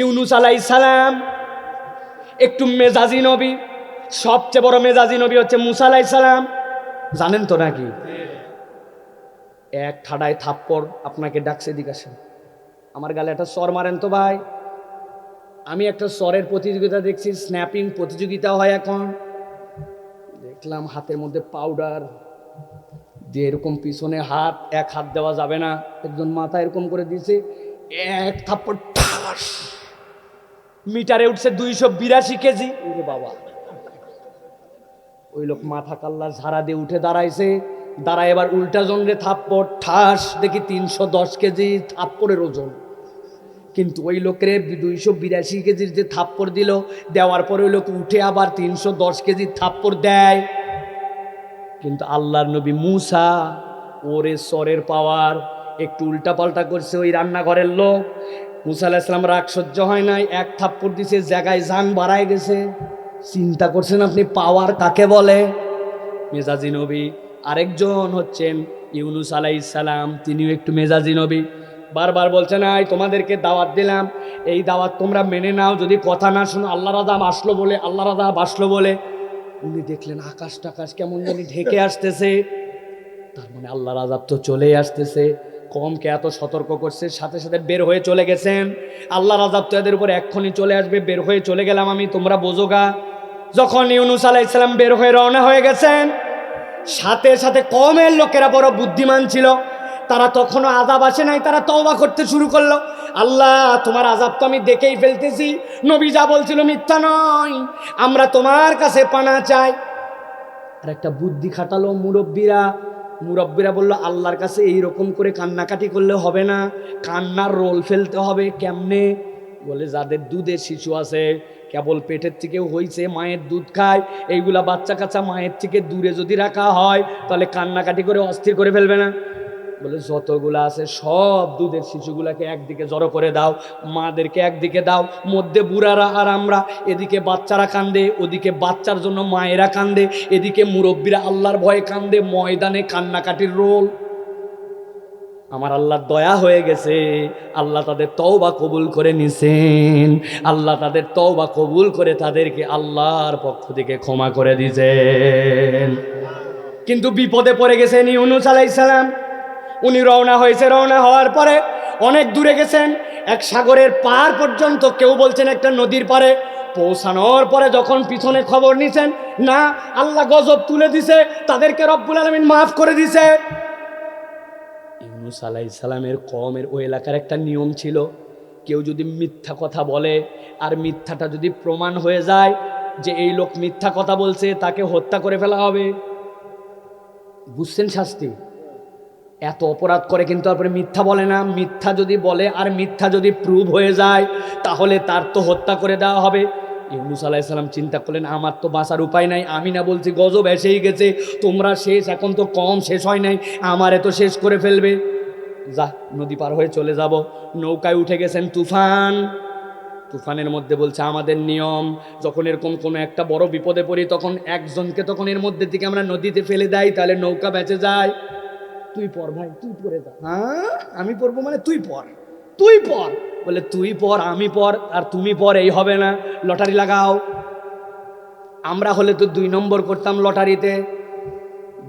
ইউনুস আলাই সালাম, একটু মেজাজি নবী, সবচেয়ে বড় মেজাজি নবী হচ্ছে মুসা আলাই সালাম। জানেন তো নাকি? এক ঠাডায় থাপ্পড় আপনাকে ডাকছে দিকাশেন আমার গালে একটা সর মারেন তো ভাই। আমি একটা স্বরের প্রতিযোগিতা দেখছি, স্ন্যাপিং প্রতিযোগিতা হয় এখন। দেখলাম হাতের মধ্যে পাউডার, দিয়ে এরকম পিছনে হাত, এক হাত দেওয়া যাবে না। একজন মাথা এরকম করে দিয়েছে, এক থাপ্পড়, ঠাস! মিটারে উঠছে দুইশো বিরাশি কেজি। বাবা। ওই লোক মাথা কাল্লা ঝাড়া দিয়ে উঠে দাঁড়াইছে। দাঁড়ায় এবার উল্টা জনরে থাপ্পড়, ঠাস, দেখি তিনশো দশ কেজি থাপ্পড়ের ওজন। কিন্তু ওই লোকের দুইশো বিরাশি কেজির যে থাপ্পড় দিল, দেওয়ার পরে ওই লোক উঠে আবার তিনশো দশ কেজির থাপ্পড় দেয়। কিন্তু আল্লাহর নবী মুসা, ওরে সরের পাওয়ার, একটু উল্টা পাল্টা করছে ওই রান্নাঘরের লোক। মুসা আলাহিসাম রাগ সহ্য হয় নাই, এক থাপ্পড় দিছে, জায়গায় যান বাড়ায় গেছে। চিন্তা করছেন আপনি, পাওয়ার কাকে বলে? মেজাজি নবী, আরেকজন হচ্ছেন ইউনুস আলাইসালাম তিনিও একটু মেজাজি নবী। বারবার বলছে, নাই, তোমাদেরকে দাওয়াত দিলাম। এই দাওয়াত তোমরা মেনে নাও, যদি কথা না শোনো আল্লাহ রাদাম আসলো বলে আল্লাহ রাদাম আসলো বলে। উনি দেখলেন, আকাশ টাকাশ কেমন জানি ঢেকে আসতেছে। তার মানে আল্লাহ রাজাব তো চলেই আসতেছে। কমকে এত সতর্ক করছে, সাথে সাথে বের হয়ে চলে গেছেন। আল্লাহ রাজাব তো এদের উপর এক্ষুনি চলে আসবে, বের হয়ে চলে গেলাম আমি, তোমরা বোঝোগা যখন ইউনুস আলাহ ইসলাম বের হয়ে রওনা হয়ে গেছেন, সাথে সাথে কমের লোকেরা বড় বুদ্ধিমান ছিল। তারা তখনও আজাব আসে নাই, তারা তওবা করতে শুরু করল। আল্লাহ, তোমার আজাব তো আমি দেখেই ফেলতেছি। নবী যা বলছিল মিথ্যা নয়। আমরা তোমার কাছে পানা চাই। আর একটা বুদ্ধি খাটালো মুরব্বীরা। মুরব্বীরা বলল, আল্লাহর কাছে এই রকম করে কান্নাকাটি করলে হবে না। কান্নার রোল ফেলতে হবে কেমনে? বলে, যাদের দুধের শিশু আছে, কেবল পেটের থেকে হইছে, মায়ের দুধ খায়। এইগুলা বাচ্চা কাচ্চা মায়ের থেকে দূরে যদি রাখা হয়, তাহলে কান্নাকাটি করে অস্থির করে ফেলবে না। বলে, যতগুলো আছে সব দুধের শিশুগুলাকে একদিকে জড়ো করে দাও, মাদেরকে একদিকে দাও, মধ্যে বুড়ারা আর আমরা, এদিকে বাচ্চারা কান্দে, ওদিকে বাচ্চার জন্য মায়েরা কান্দে, এদিকে মুরব্বীরা আল্লাহর ভয়ে কান্দে, ময়দানে কান্নাকাটির রোল। আমার আল্লাহর দয়া হয়ে গেছে, আল্লাহ তাদের তওবা কবুল করে নিছেন, আল্লাহ তাদের তওবা কবুল করে তাদেরকে আল্লাহর পক্ষ থেকে ক্ষমা করে দিয়েছেন কিন্তু বিপদে পড়ে গেছেন ইউনুস আলাইসালাম উনি রওনা হয়েছে। রওনা হওয়ার পরে অনেক দূরে গেছেন। এক সাগরের পার পর্যন্ত কেউ বলছেন একটা নদীর পারে পৌঁছানোর পরে যখন পিছনে খবর নিছেন, না, আল্লাহ গজব তুলে দিছে, তাদেরকে রব্বুল আলমিন মাফ করে দিছে। ইউনুস আলাহ ইসলামের কমের ওই এলাকার একটা নিয়ম ছিল, কেউ যদি মিথ্যা কথা বলে আর মিথ্যাটা যদি প্রমাণ হয়ে যায় যে এই লোক মিথ্যা কথা বলছে, তাকে হত্যা করে ফেলা হবে। বুঝছেন শাস্তি? এত অপরাধ করে কিন্তু তারপরে মিথ্যা বলে না। মিথ্যা যদি বলে আর মিথ্যা যদি প্রুভ হয়ে যায়, তাহলে তার তো হত্যা করে দেওয়া হবে। ইউনুস আলাইসাল্লাম চিন্তা করলেন, আমার তো বাঁচার উপায় নাই। আমি না বলছি গজব এসেই গেছে। তোমরা শেষ, এখন তো কম শেষ হয় নাই। আমার এত শেষ করে ফেলবে। যা নদী পার হয়ে চলে যাব। নৌকায় উঠে গেছেন তুফান। তুফানের মধ্যে বলছে, আমাদের নিয়ম, যখন এরকম কোনো একটা বড় বিপদে পড়ি, তখন একজনকে তখন এর মধ্যে থেকে আমরা নদীতে ফেলে দেয় তাহলে নৌকা বেঁচে যায়। তুই পর ভাই তুই পরে যা। হ্যাঁ? আমি পড়ব মানে তুই পর। তুই পর। বলে তুই পর আমি পর আর তুমি পর এই হবে না। লটারি লাগাও। আমরা হলে তো দুই নম্বর করতাম লটারিতে।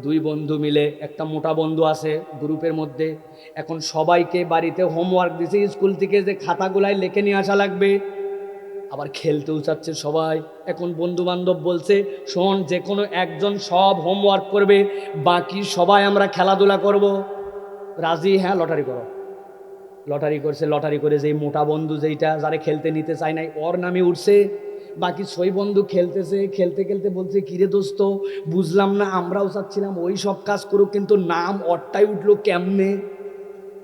দুই বন্ধু মিলে একটা মোটা বন্ধু আছে গ্রুপের মধ্যে। এখন সবাইকে বাড়িতে হোমওয়ার্ক দিছে স্কুল থেকে যে খাতাগুলাই লেখে নিয়ে আসা লাগবে। আবার খেলতেও চাচ্ছে সবাই। এখন বন্ধু বান্ধব বলছে, শোন যে কোনো একজন সব হোমওয়ার্ক করবে, বাকি সবাই আমরা খেলাধুলা করব। রাজি? হ্যাঁ লটারি করো। লটারি করছে, লটারি করে যেই মোটা বন্ধু যেইটা, যারা খেলতে নিতে চায় নাই, ওর নামে উঠছে। বাকি ছয় বন্ধু খেলতেছে, খেলতে খেলতে বলছে, কিরে দোস্ত, বুঝলাম না, আমরাও চাচ্ছিলাম ওই সব কাজ করুক, কিন্তু নাম অরটাই উঠল কেমনে?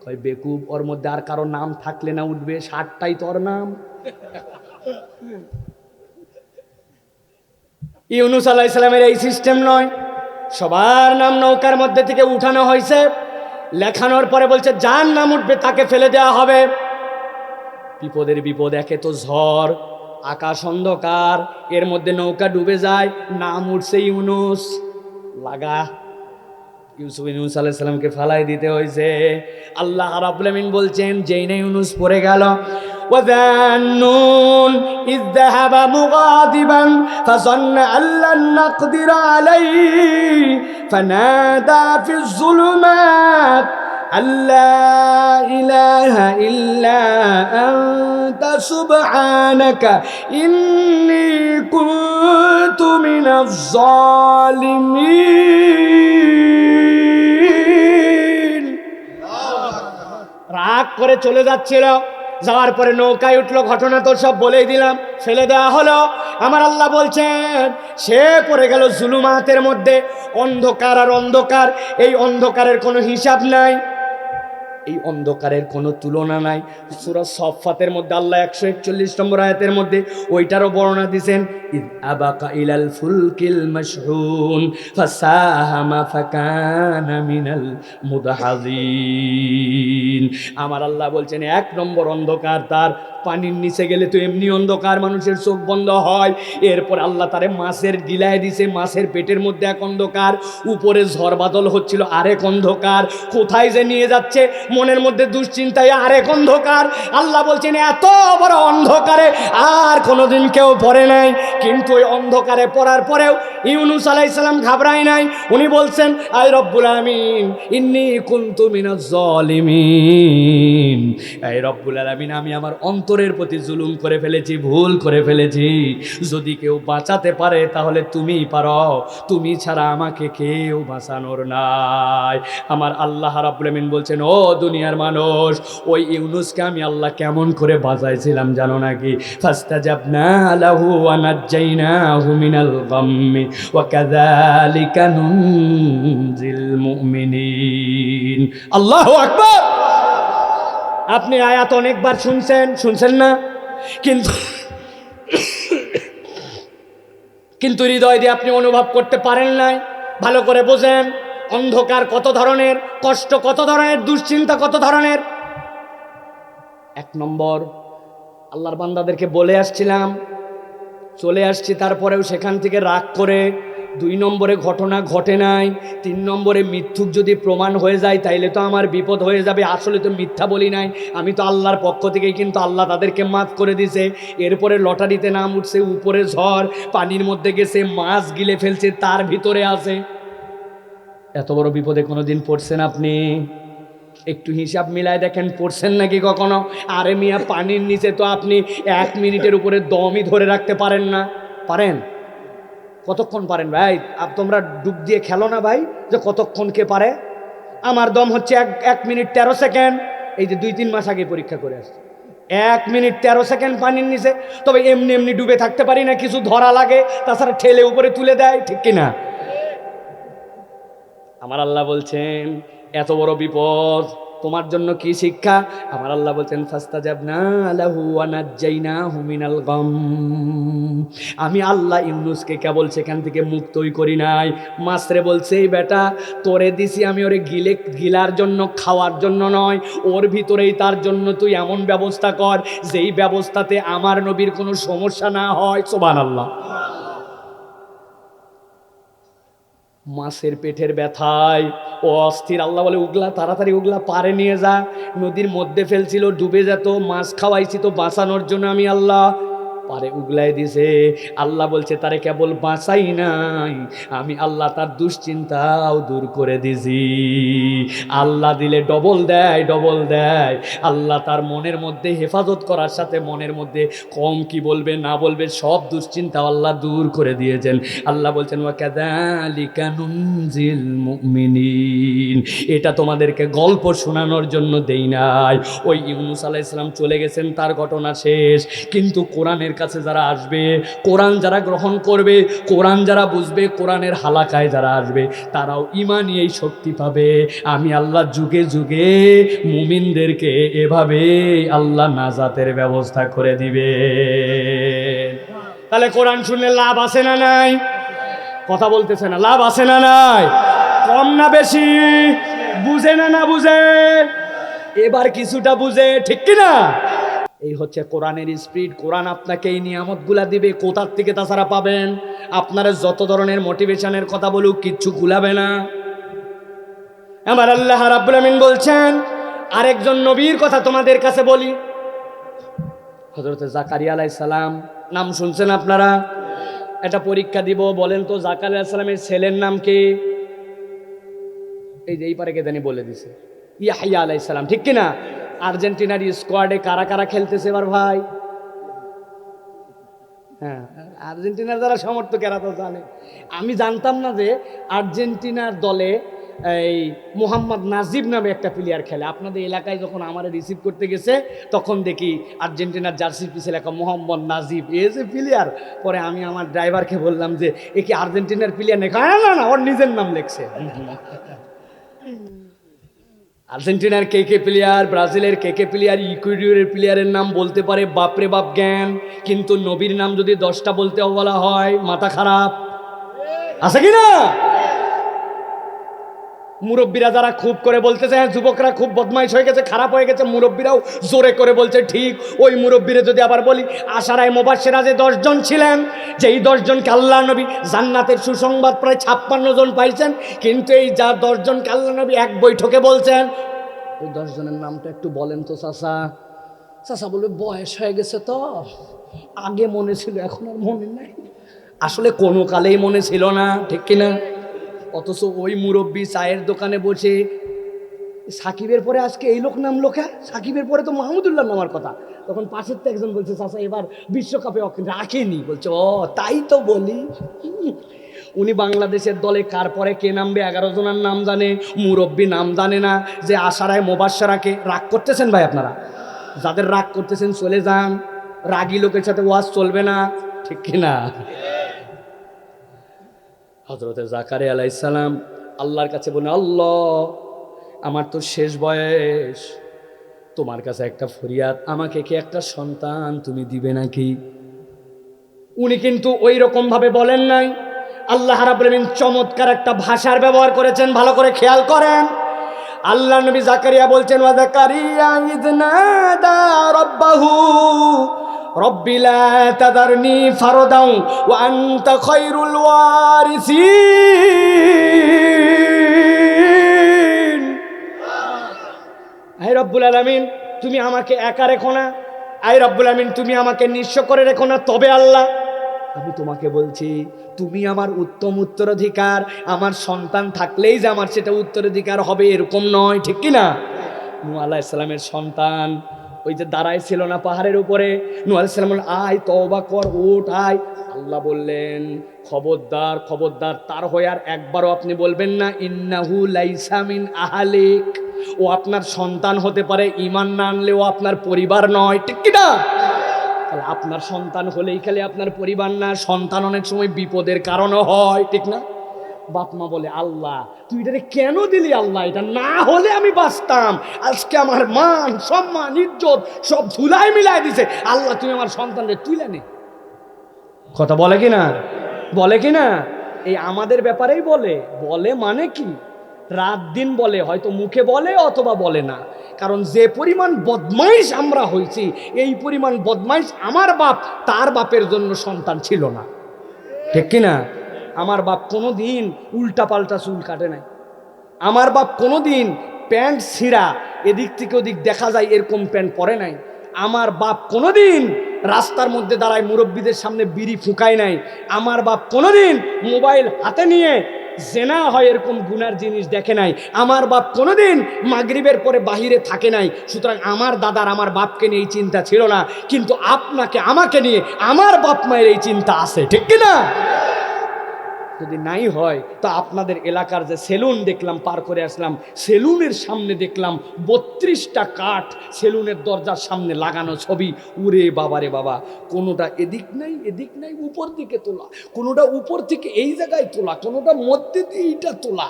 কয়, বেকুব, ওর মধ্যে আর কারও নাম থাকলে না উঠবে, ষাটটাই তোর নাম। ইউনুস আল্লাহ ইসলামের এই সিস্টেম নয়। সবার নাম নৌকার মধ্যে থেকে উঠানো হয়েছে। লেখানোর পরে বলছে, যার নাম উঠবে তাকে ফেলে দেওয়া হবে। বিপদের বিপদ একে তো ঝড়, আকাশ অন্ধকার, এর মধ্যে নৌকা ডুবে যায়, নাম উঠছে ইউনুস। লাগা। ইউসুফ ইউনুস আলাইসাল্লামকে ফালাই দিতে হয়েছে। আল্লাহ রাবুল বলছেন, যেই না ইউনুস পড়ে গেল وذا النون إذ ذهب مغاضبا فظن أن لن نقدر عليه فنادى في الظلمات أن لا إله إلا أنت سبحانك إني كنت من الظالمين রাগ করে চলে যাচ্ছিল যাওয়ার পরে নৌকায় উঠল, ঘটনা তো সব বলেই দিলাম। ফেলে দেওয়া হলো। আমার আল্লাহ বলছেন, সে পড়ে গেল জুলুমাতের মধ্যে। অন্ধকার আর অন্ধকার, এই অন্ধকারের কোনো হিসাব নাই। এই অন্ধকারের কোনো তুলনা নাই। সুরা সফাতের মধ্যে আল্লাহ একশো একচল্লিশ নম্বর আয়াতের মধ্যে ওইটারও বর্ণনা দিছেন ইদ আবাকা ইলাল ফুলকিল মাশহুন ফাসাহামা ফাকানা মিনাল মুদাহাজিন আমার আল্লাহ বলছেন, এক নম্বর অন্ধকার তার পানির নিচে গেলে তো এমনি অন্ধকার মানুষের চোখ বন্ধ হয়। এরপর আল্লাহ তারে মাছের গিলায় দিছে, মাছের পেটের মধ্যে এক অন্ধকার, উপরে ঝড় বাদল হচ্ছিল, আরেক অন্ধকার। কোথায় যে নিয়ে যাচ্ছে, মনের মধ্যে দুশ্চিন্তায় আরেক অন্ধকার। আল্লাহ বলছেন, এত বড় অন্ধকারে আর কোনোদিন কেউ পড়ে নাই। কিন্তু ওই অন্ধকারে পড়ার পরেও ইউনুস আলাইসাল্লাম ঘাবড়ায় নাই। উনি বলছেন, আই রব্বুল আমিন ইন্নি কুন্তু মিনাজ জালিমিন। এই রব্বুল আলামিন, আমি আমার অন্তরের প্রতি জুলুম করে ফেলেছি, ভুল করে ফেলেছি। যদি কেউ বাঁচাতে পারে, তাহলে তুমিই পারো। তুমি ছাড়া আমাকে কেউ বাঁচানোর নাই। আমার আল্লাহ রাব্বুল আমিন বলছেন, ও দুনিয়ার মানুষ, ওই ইউনুসকে আমি আল্লাহ কেমন করে বাঁচাইছিলাম জানো নাকি? ফাস্তাজাবনা লাহু ওয়া নাজ্জাইনাহু মিনাল গাম্মি ওয়া কাযালিকা নুনজিল মুমিনিন আল্লাহু আকবার! আপনি আয়াত অনেকবার শুনছেন শুনছেন না? কিন্তু কিন্তু হৃদয় দিয়ে আপনি অনুভব করতে পারেন নাই। ভালো করে বোঝেন, অন্ধকার কত ধরনের, কষ্ট কত ধরনের, দুশ্চিন্তা কত ধরনের। এক নম্বর, আল্লাহর বান্দাদেরকে বলে আসছিলাম চলে আসছি, তারপরেও সেখান থেকে রাগ করে দুই নম্বরে ঘটনা ঘটে নাই, তিন নম্বরে মিথ্যুক যদি প্রমাণ হয়ে যায়, তাইলে তো আমার বিপদ হয়ে যাবে, আসলে তো মিথ্যা বলি নাই। আমি তো আল্লাহর পক্ষ থেকেই কিন্তু আল্লাহ তাদেরকে মাফ করে দিছে। এরপরে লটারিতে নাম উঠছে, উপরে ঝড়, পানির মধ্যে গেছে, মাছ গিলে ফেলছে, তার ভিতরে আছে। এত বড় বিপদে কোনো দিন পড়ছেন আপনি? একটু হিসাব মিলায় দেখেন, পড়ছেন নাকি কখনো? আরে মিয়া, পানির নিচে তো আপনি এক মিনিটের উপরে দমই ধরে রাখতে পারেন না। পারেন? কতক্ষণ পারেন ভাই? আপ তোমরা ডুব দিয়ে খেলো না ভাই, যে কতক্ষণ কে পারে? আমার দম হচ্ছে এক এক মিনিট তেরো সেকেন্ড। এই যে দুই, তিন মাস আগে পরীক্ষা করে আসছে। এক মিনিট তেরো সেকেন্ড পানির নিচে। তবে এমনি এমনি ডুবে থাকতে পারি না, কিছু ধরা লাগে, তাছাড়া ঠেলে উপরে তুলে দেয়, ঠিক কিনা? আমার আল্লাহ বলছেন এত বড় বিপদ। তোমার জন্য কি শিক্ষা? আমার আল্লাহ বলছেন আমি আল্লাহ ইউনুসকে কেবল সেখান থেকে মুক্তই করি নাই। মাসরে বলছে, এই বেটা, তোরে দিছি আমি ওরে গিলে, গিলার জন্য, খাওয়ার জন্য নয়। ওর ভিতরেই তার জন্য তুই এমন ব্যবস্থা কর, যেই ব্যবস্থাতে আমার নবীর কোনো সমস্যা না হয়। সোবান আল্লাহ মাছের পেটের ব্যথায়। ও অস্থির, আল্লাহ বলে, উগলা, তাড়াতাড়ি উগলা, পারে নিয়ে যা। নদীর মধ্যে ফেলছিল, ডুবে যেত, মাছ খাওয়াইছি তো বাঁচানোর জন্য আমি আল্লাহ। পারে উগলাই দিছে। আল্লাহ বলছে, তারে কেবল বাঁচাই নাই, আমি আল্লাহ তার দুশ্চিন্তাও দূর করে দিছি। আল্লাহ দিলে ডবল দেয় ডবল দেয়। আল্লাহ তার মনের মধ্যে হেফাজত করার সাথে মনের মধ্যে কম কি বলবে, না বলবে, সব দুশ্চিন্তা আল্লাহ দূর করে দিয়েছেন। আল্লাহ বলছেন ওয়া কাযালিকা নুনজিল মুমিনিন। এটা তোমাদেরকে গল্প শোনানোর জন্য দেই নাই। ওই ইউনুস আলাইহিস সালাম চলে গেছেন, তার ঘটনা শেষ। কিন্তু কোরআনের কাছে যারা আসবে, কোরআন যারা গ্রহণ করবে, কোরআন যারা বুঝবে, কোরআনের হালাকায় যারা আসবে, তারাও ইমানই এই শক্তি পাবে। আমি আল্লাহ যুগে যুগে মুমিনদেরকে এভাবে আল্লাহ নাজাতের ব্যবস্থা করে দিবে। তাহলে কোরআন শুনলে লাভ আছে না নাই? কথা বলতেছে না, লাভ আছে না নাই? কম না বেশি? বুঝে না না বুঝে? এবার কিছুটা বুঝে, ঠিক কি না এই হচ্ছে কোরআনের স্পিড। কোরআন আপনাকে এই নিয়ামতগুলা দিবে, কোথার থেকে তাছাড়া পাবেন? আপনারা যত ধরনের মোটিভেশনের কথা বলুক, কিচ্ছু কুলাবে না। আমার আল্লাহ রাব্বুল আমিন বলছেন, আরেকজন নবীর কথা তোমাদের কাছে বলি। হজরত জাকারিয়া আলাই সালাম, নাম শুনছেন আপনারা? একটা পরীক্ষা দিব, বলেন তো জাকারিয়া সালামের ছেলের নাম কি? এই যে এই পারে কে জানি বলে দিছে। ইয়াহিয়া আলাই সালাম, ঠিক কিনা? আর্জেন্টিনার স্কোয়াডে কারা কারা খেলতেছে এবার ভাই? হ্যাঁ আর্জেন্টিনার যারা সমর্থক, এরা তো জানে। আমি জানতাম না যে আর্জেন্টিনার দলে এই মোহাম্মদ নাজিব নামে একটা প্লেয়ার খেলে। আপনাদের এলাকায় যখন আমার রিসিভ করতে গেছে, তখন দেখি আর্জেন্টিনার জার্সি পিছে লেখা মোহাম্মদ নাজিব এ যে প্লেয়ার পরে আমি আমার ড্রাইভারকে বললাম যে, এ কি আর্জেন্টিনার প্লেয়ার না না না, ওর নিজের নাম লেখছে। আর্জেন্টিনার কে কে প্লেয়ার, ব্রাজিলের কে কে প্লেয়ার ইকুইডিওরের প্লেয়ারের নাম বলতে পারে বাপরে বাপ জ্ঞান। কিন্তু নবীর নাম যদি দশটা বলতে বলা হয়, মাথা খারাপ। আছে কি না? মুরব্বীরা যারা খুব করে বলতেছে হ্যাঁ যুবকরা খুব বদমাইশ হয়ে গেছে, খারাপ হয়ে গেছে। মুরব্বীরাও জোরে করে বলছে, ঠিক, ওই মুরব্বীরা যদি আবার বলি, আশারায় মোবাসেরা যে দশজন ছিলেন যে এই দশজনকে আল্লাহ নবী জান্নাতের সুসংবাদ প্রায় ছাপ্পান্ন জন পাইছেন, কিন্তু এই যা দশজনকে আল্লাহ নবী এক বৈঠকে বলছেন, ওই দশজনের নামটা একটু বলেন তো চাষা চাষা বলবে বয়স হয়ে গেছে তো, আগে মনে ছিল, এখন আর মনে নাই। আসলে কোনো কালেই মনে ছিল না, ঠিক কিনা? অথচ ওই মুরব্বী চায়ের দোকানে বসে সাকিবের পরে আজকে এই লোক নাম লোকা? সাকিবের পরে তো মাহমুদুল্লাহ নামার কথা। তখন পাশের তো একজন বলছে, চাচা, এবার বিশ্বকাপে রাখেনি। বলছে, ও, তাই তো বলি। উনি বাংলাদেশের দলে কার পরে কে নামবে, এগারো জনের নাম জানে, মুরব্বী নাম জানে না, যে আশারায় মোবাসারাকে রাগ করতেছেন ভাই আপনারা? যাদের রাগ করতেছেন চলে যান। রাগী লোকের সাথে ওয়াজ চলবে না, ঠিক কিনা? হজরতে জাকারে আলাইসালাম আল্লাহর কাছে বলে আল্লাহ, আমার তো শেষ বয়স। তোমার কাছে একটা ফরিয়াদ, আমাকে কি একটা সন্তান তুমি দিবে নাকি? উনি কিন্তু ওই রকম ভাবে বলেন নাই। আল্লাহ রাবুলিন চমৎকার একটা ভাষার ব্যবহার করেছেন, ভালো করে খেয়াল করেন। আল্লাহ নবী জাকারিয়া বলছেন, ওয়া জাকারিয়া ইদনাদা রাব্বাহু। রব্বুল তুমি আমাকে একা রেখো না। আই রব্বুল আলামিন, তুমি আমাকে নিঃস্ব করে রেখো না। তবে আল্লাহ, আমি তোমাকে বলছি, তুমি আমার উত্তম উত্তরাধিকার, আমার সন্তান থাকলেই যে আমার সেটা উত্তরাধিকার হবে এরকম নয়, ঠিক কি না নু আল্লাহ ইসলামের সন্তান। ওই যে দাঁড়ায় ছিল না পাহাড়ের উপরে। নু আলাইসালাম আয়, তওবা কর ওঠ আয়। আল্লাহ বললেন, খবরদার খবরদার, তার হয়ে আর একবারও আপনি বলবেন না, ইন্নাহু লাইসামিন আহালিক। ও আপনার সন্তান হতে পারে ইমান না আনলেও আপনার পরিবার নয়, ঠিক কি না? তাহলে আপনার সন্তান হলেই খালি আপনার পরিবার না, সন্তান অনেক সময় বিপদের কারণও হয়, ঠিক না? বাপ মা বলে, আল্লাহ, তুই এটা কেন দিলি আল্লাহ? এটা না হলে আমি বাঁচতাম। আজকে আমার মান, সম্মান, ইজ্জত সব ধুলাই মিলাই দিছে। আল্লাহ, তুমি আমার সন্তানদের তুলে নে। কথা বলে কি না বলে কি না এই আমাদের ব্যাপারেই বলে। বলে মানে কি? রাত দিন বলে, হয়তো মুখে বলে অথবা বলে না। কারণ যে পরিমাণ বদমাইশ আমরা হয়েছি এই পরিমাণ বদমাইশ আমার বাপ, তার বাপের জন্য সন্তান ছিল না। ঠিক কিনা? আমার বাপ কোনো দিন উল্টা পাল্টা চুল কাটে নাই। আমার বাপ কোনো দিন প্যান্ট ছিঁড়া, এদিক থেকে ওদিক দেখা যায় এরকম প্যান্ট পরে নাই। আমার বাপ কোনো দিন রাস্তার মধ্যে দাঁড়ায় মুরব্বীদের সামনে বিড়ি ফুকায় নাই। আমার বাপ কোনোদিন মোবাইল হাতে নিয়ে জেনা হয় এরকম গুনার জিনিস দেখে নাই। আমার বাপ কোনোদিন মাগরিবের পরে বাহিরে থাকে নাই। সুতরাং আমার দাদার, আমার বাপকে নিয়ে এই চিন্তা ছিল না। কিন্তু আপনাকে, আমাকে নিয়ে আমার বাপ মায়ের এই চিন্তা আছে। ঠিক কি না যদি নাই হয়, তো আপনাদের এলাকার যে সেলুন দেখলাম, পার করে আসলাম, সেলুনের সামনে দেখলাম, বত্রিশটা কাঠ সেলুনের দরজার সামনে লাগানো ছবি। উরে বাবারে বাবা, কোনোটা এদিক নাই এদিক নাই, উপর দিকে তোলা। কোনোটা উপর থেকে এই জায়গায় তোলা, কোনোটা মধ্যে দিয়ে এইটা তোলা।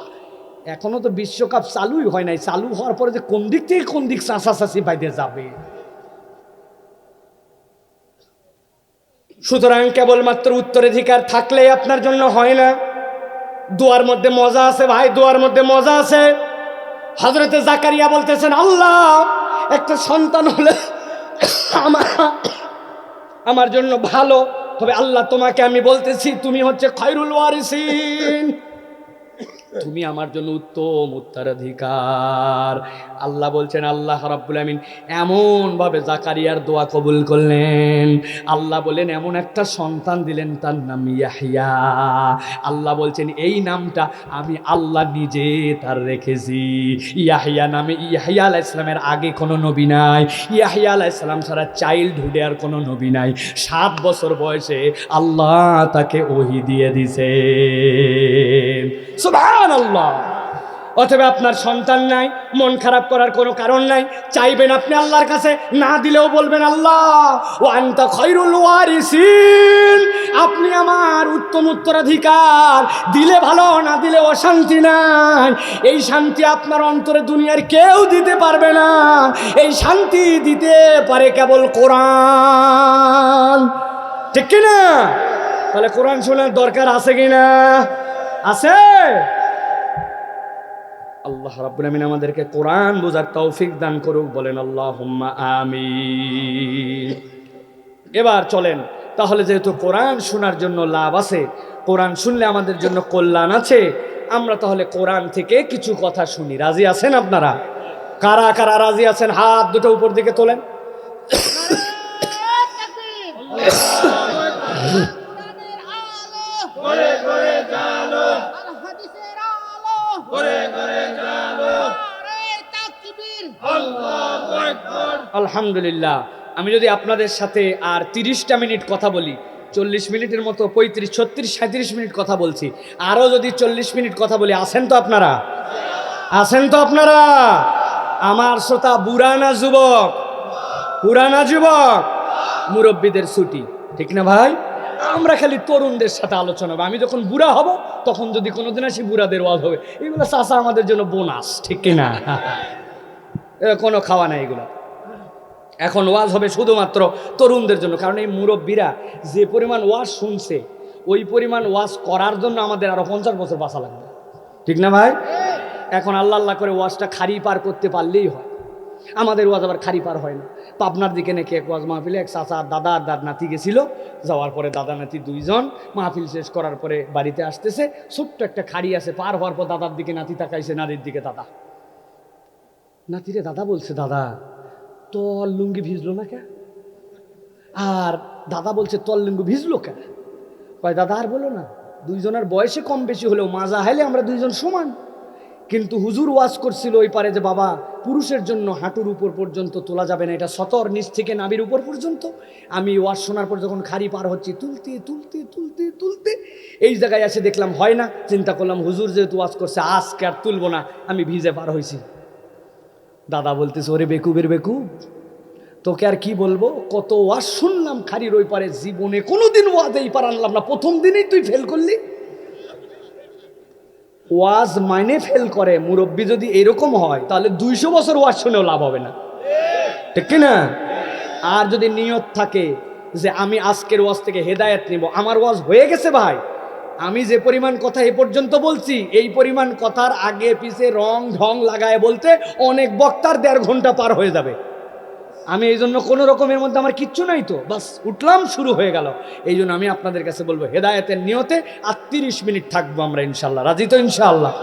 এখনও তো বিশ্বকাপ চালুই হয় নাই, চালু হওয়ার পরে যে কোন দিক থেকে কোন দিক চাষাচাষি বাইতে যাবে? সুতরাং কেবলমাত্র উত্তরাধিকার থাকলেই আপনার জন্য হয় না। দোয়ার মধ্যে মজা আছে ভাই, দোয়ার মধ্যে মজা আছে। হজরতে জাকারিয়া বলতেছেন, আল্লাহ, একটা সন্তান হলে আমার আমার জন্য ভালো। তবে আল্লাহ তোমাকে আমি বলতেছি, তুমি হচ্ছে খয়রুল ওয়ারিসিন। তুমি আমার জন্য উত্তম উত্তরাধিকার। আল্লাহ বলছেন, আল্লাহ রাব্বুল আমিন এমন ভাবে জাকারিয়ার দোয়া কবুল করলেন। আল্লাহ বলেন, এমন একটা সন্তান দিলেন, তার নাম ইয়াহিয়া আল্লাহ বলছেন, এই নামটা আমি আল্লাহ নিজে তার রেখেছি। ইয়াহিয়া নামে ইয়াহিয়া আলাহ ইসলামের আগে কোনো নবী নাই। ইয়াহিয়া আলাহ ইসলাম ছাড়া চাইল্ডহুডে আর কোনো নবী নাই। সাত বছর বয়সে আল্লাহ তাকে ওহি দিয়ে দিছে। আল্লাহ অথবা আপনার সন্তান নাই, মন খারাপ করার কোনো কারণ নাই, চাইবেন আপনি আল্লাহর কাছে, না দিলেও বলবেন আল্লাহ, ও আনতা খৈরুল ওয়ারিসিন আপনি আমার উত্তম উত্তরাধিকার, দিলে ভালো, না দিলে অশান্তি নাই। এই শান্তি আপনার অন্তরে দুনিয়ার কেউ দিতে পারবে না। এই শান্তি দিতে পারে কেবল কোরআন। ঠিক কিনা? তাহলে কোরআন শোনার দরকার আছে কিনা? আছে? আল্লাহ রাব্বুল আমিন আমাদেরকে কোরআন বোঝার তৌফিক দান করুক বলেন আল্লাহ আমিন। এবার চলেন তাহলে যেহেতু কোরআন শোনার জন্য লাভ আছে কোরআন শুনলে আমাদের জন্য কল্যাণ আছে আমরা তাহলে কোরআন থেকে কিছু কথা শুনি। রাজি আছেন আপনারা? কারা কারা রাজি আছেন? হাত দুটো উপর দিকে তোলেন। আলহামদুলিল্লাহ। আমি যদি আপনাদের সাথে আর তিরিশটা মিনিট কথা বলি, চল্লিশ মিনিটের মতো পঁয়ত্রিশ, ছত্রিশ সাঁত্রিশ মিনিট কথা বলছি, আরও যদি চল্লিশ মিনিট কথা বলি আসেন তো আপনারা? আসেন তো আপনারা? আমার শ্রোতা বুড়ানা যুবক পুরানা যুবক, মুরব্বীদের ছুটি, ঠিক না ভাই? আমরা খালি তরুণদের সাথে আলোচনা হবে। আমি যখন বুড়া হব, তখন যদি কোনোদিন আসি বুড়াদের ওয়াজ হবে। এগুলো চাষা আমাদের জন্য বোনাস, ঠিক কিনা? কোনো খাওয়া নাই এগুলো। এখন ওয়াজ হবে শুধুমাত্র তরুণদের জন্য। কারণ এই মুরব্বীরা যে পরিমাণ ওয়াজ শুনছে, ওই পরিমাণ ওয়াজ করার জন্য আমাদের আরও পঞ্চাশ বছর বাঁচা লাগবে। ঠিক না ভাই? এখন আল্লাহ আল্লাহ করে ওয়াজটা খারি পার করতে পারলেই হয়। আমাদের ওয়াজ আবার খারি পার হয় না। পাবনার দিকে নাকি এক ওয়াজ মাহফিলে এক চাচা দাদা আর দাদ নাতি গেছিল। যাওয়ার পরে দাদা নাতি দুইজন মাহফিল শেষ করার পরে বাড়িতে আসতেছে। ছোট্ট একটা খাড়ি আছে, পার হওয়ার পর দাদার দিকে নাতি তাকাইছে, নাতির দিকে দাদা। নাতিরে দাদা বলছে, দাদা তোর লুঙ্গি ভিজলো না কে? আর দাদা বলছে তোর লুঙ্গি ভিজলো কে? কয়, দাদা আর বলো না, দুইজনের বয়সে কম বেশি হলেও মাজা হাইলে আমরা দুইজন সমান। কিন্তু হুজুর ওয়াজ করছিল ওই পারে যে, বাবা, পুরুষের জন্য হাঁটুর উপর পর্যন্ত তোলা যাবে না, এটা সতর, নিচ থেকে নাবির উপর পর্যন্ত। আমি ওয়াজ শোনার পর যখন খাড়ি পার হচ্ছি, তুলতে তুলতে তুলতে তুলতে, এই জায়গায় এসে দেখলাম হয় না। চিন্তা করলাম, হুজুর যেহেতু ওয়াজ করছে, আজকে আর তুলবো না, আমি ভিজে পার হয়েছি দাদা বলতেছে, ওরে বেকুবের বেকুব, তোকে আর কি বলব? কত ওয়াজ শুনলাম খারির ওই পারে, জীবনে কোনোদিন ওয়াজ এই পার আনলাম না। প্রথম দিনেই তুই ফেল করলি। ওয়াজ মাইনে ফেল করে, মুরব্বী যদি এরকম হয়, তাহলে দুইশো বছর ওয়াজ শুনেও লাভ হবে না। ঠিক কি না? আর যদি নিয়ত থাকে যে আমি আজকের ওয়াজ থেকে হেদায়েত নিব, আমার ওয়াজ হয়ে গেছে ভাই। আমি যে পরিমাণ কথা এ পর্যন্ত বলছি, এই পরিমাণ কথার আগে পিছে রং ঢং লাগায় বলতে অনেক বক্তার দেড় ঘণ্টা পার হয়ে যাবে। আমি এই জন্য কোনো রকমের মধ্যে আমার কিচ্ছু নাই তো, বাস উঠলাম, শুরু হয়ে গেল। এই জন্য আমি আপনাদের কাছে বলব, হেদায়তের নিয়তে আর তিরিশ মিনিট থাকব আমরা ইনশাল্লাহ, রাজি তো ইনশাল্লাহ।